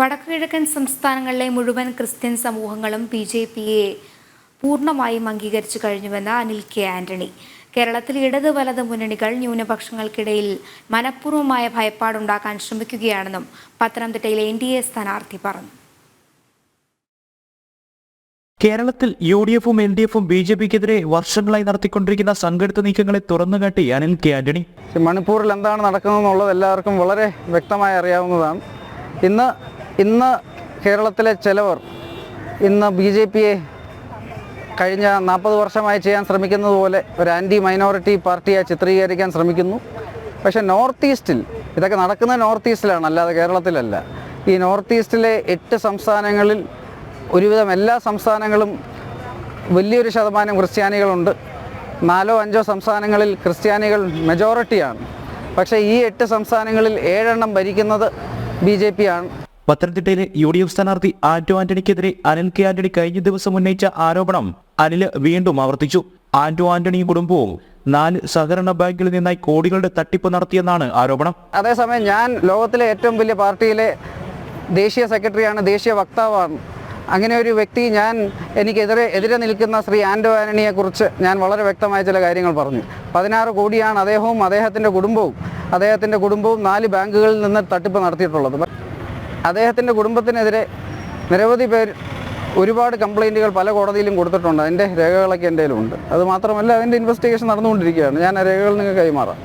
വടക്കുകിഴക്കൻ സംസ്ഥാനങ്ങളിലെ മുഴുവൻ ക്രിസ്ത്യൻ സമൂഹങ്ങളും ബി ജെ പിയെ പൂർണമായും അംഗീകരിച്ചു കഴിഞ്ഞുവെന്ന് അനിൽ കെ ആന്റണി. കേരളത്തിൽ ഇടത് വലത് മുന്നണികൾ ന്യൂനപക്ഷങ്ങൾക്കിടയിൽ മനഃപൂർവമായ ഭയപ്പാടുണ്ടാക്കാൻ ശ്രമിക്കുകയാണെന്നും പത്തനംതിട്ടയിലെ എൻ ഡി എ സ്ഥാനാർത്ഥി പറഞ്ഞു. കേരളത്തിൽ യു ഡി എഫും എൽ ഡി എഫും ബി ജെ പിക്കെതിരെ വർഷങ്ങളായി നടത്തിക്കൊണ്ടിരിക്കുന്ന സംഘടിത നീക്കങ്ങളെ തുറന്നുകാട്ടി അനിൽ കെ ആന്റണി. മണിപ്പൂരിൽ എന്താണ് നടക്കുന്നതെന്നുള്ളത് എല്ലാവർക്കും വളരെ വ്യക്തമായി അറിയാവുന്നതാണ്. ഇന്ന് ഇന്ന് കേരളത്തിലെ ചിലവർ ഇന്ന് ബി ജെ പിയെ കഴിഞ്ഞ നാൽപ്പത് വർഷമായി ചെയ്യാൻ ശ്രമിക്കുന്നത് പോലെ ഒരു ആന്റി മൈനോറിറ്റി പാർട്ടിയായി ചിത്രീകരിക്കാൻ ശ്രമിക്കുന്നു. പക്ഷേ നോർത്ത് ഈസ്റ്റിൽ ഇതൊക്കെ നടക്കുന്നത് നോർത്ത് ഈസ്റ്റിലാണ് അല്ലാതെ കേരളത്തിലല്ല. ഈ നോർത്ത് ഈസ്റ്റിലെ എട്ട് സംസ്ഥാനങ്ങളിൽ ഒരുവിധം എല്ലാ സംസ്ഥാനങ്ങളും വലിയൊരു ശതമാനം ക്രിസ്ത്യാനികളുണ്ട്. നാലോ അഞ്ചോ സംസ്ഥാനങ്ങളിൽ ക്രിസ്ത്യാനികൾ മെജോറിറ്റിയാണ് പക്ഷേ ഈ എട്ട് സംസ്ഥാനങ്ങളിൽ ഏഴെണ്ണം ഭരിക്കുന്നത് ബി ജെ പി ആണ്. പത്തനംതിട്ടയിലെ യു ഡി എഫ് സ്ഥാനാർത്ഥി ആന്റോ ആന്റണിക്കെതിരെ അനിൽ കെ ആന്റണി കഴിഞ്ഞ ദിവസം ഉന്നയിച്ച ആരോപണം അനിൽ വീണ്ടും ആവർത്തിച്ചു. ആന്റോ ആന്റണിയും കുടുംബവും നാല് സഹകരണ ബാങ്കുകളിൽ നിന്നായി കോടികളുടെ തട്ടിപ്പ് നടത്തിയെന്നാണ് ആരോപണം. അതേസമയം ഞാൻ ലോകത്തിലെ ഏറ്റവും വലിയ പാർട്ടിയിലെ ദേശീയ സെക്രട്ടറിയാണ് ദേശീയ വക്താവാണ്. അങ്ങനെ ഒരു വ്യക്തി ഞാൻ എനിക്കെതിരെ എതിരെ നിൽക്കുന്ന ശ്രീ ആൻഡോ ആന്റണിയെക്കുറിച്ച് ഞാൻ വളരെ വ്യക്തമായ ചില കാര്യങ്ങൾ പറഞ്ഞു. പതിനാറ് കോടിയാണ് അദ്ദേഹവും അദ്ദേഹത്തിന്റെ കുടുംബവും അദ്ദേഹത്തിന്റെ കുടുംബവും നാല് ബാങ്കുകളിൽ നിന്ന് തട്ടിപ്പ് നടത്തിയിട്ടുള്ളത്. അദ്ദേഹത്തിന്റെ കുടുംബത്തിനെതിരെ നിരവധി പേർ ഒരുപാട് കംപ്ലൈന്റുകൾ പല കോടതിയിലും കൊടുത്തിട്ടുണ്ട്. അതിന്റെ രേഖകളൊക്കെ എന്റെ അത് മാത്രമല്ല അതിന്റെ ഇൻവെസ്റ്റിഗേഷൻ നടന്നുകൊണ്ടിരിക്കുകയാണ്. ഞാൻ ആ രേഖകൾ നിങ്ങൾക്ക് കൈമാറാം.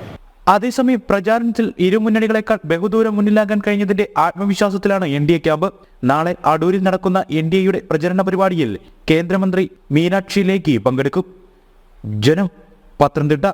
അതേസമയം പ്രചാരണത്തിൽ ഇരുമുന്നണികളെക്കാൾ ബഹുദൂരം മുന്നിലാകാൻ കഴിഞ്ഞതിന്റെ ആത്മവിശ്വാസത്തിലാണ് എൻ ഡി എ ക്യാമ്പ്. നാളെ അടൂരിൽ നടക്കുന്ന എൻ ഡി എയുടെ പ്രചരണ പരിപാടിയിൽ കേന്ദ്രമന്ത്രി മീനാക്ഷി ലേഖി പങ്കെടുക്കും. ജനം പത്തനംതിട്ട.